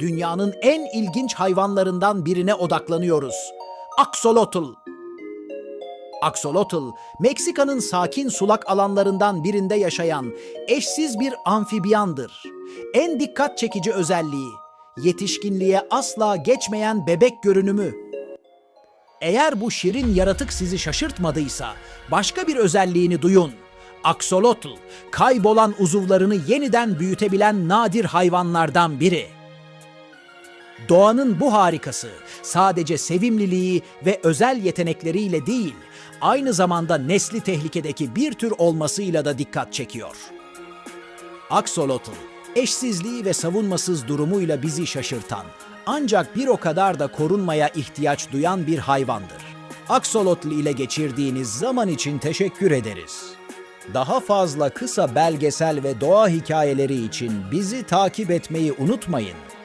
dünyanın en ilginç hayvanlarından birine odaklanıyoruz. Axolotl. Axolotl, Meksika'nın sakin sulak alanlarından birinde yaşayan eşsiz bir amfibiyandır. En dikkat çekici özelliği, yetişkinliğe asla geçmeyen bebek görünümü. Eğer bu şirin yaratık sizi şaşırtmadıysa, başka bir özelliğini duyun. Axolotl, kaybolan uzuvlarını yeniden büyütebilen nadir hayvanlardan biri. Doğanın bu harikası sadece sevimliliği ve özel yetenekleriyle değil, aynı zamanda nesli tehlikedeki bir tür olmasıyla da dikkat çekiyor. Axolotl, eşsizliği ve savunmasız durumuyla bizi şaşırtan, ancak bir o kadar da korunmaya ihtiyaç duyan bir hayvandır. Axolotl ile geçirdiğiniz zaman için teşekkür ederiz. Daha fazla kısa belgesel ve doğa hikayeleri için bizi takip etmeyi unutmayın.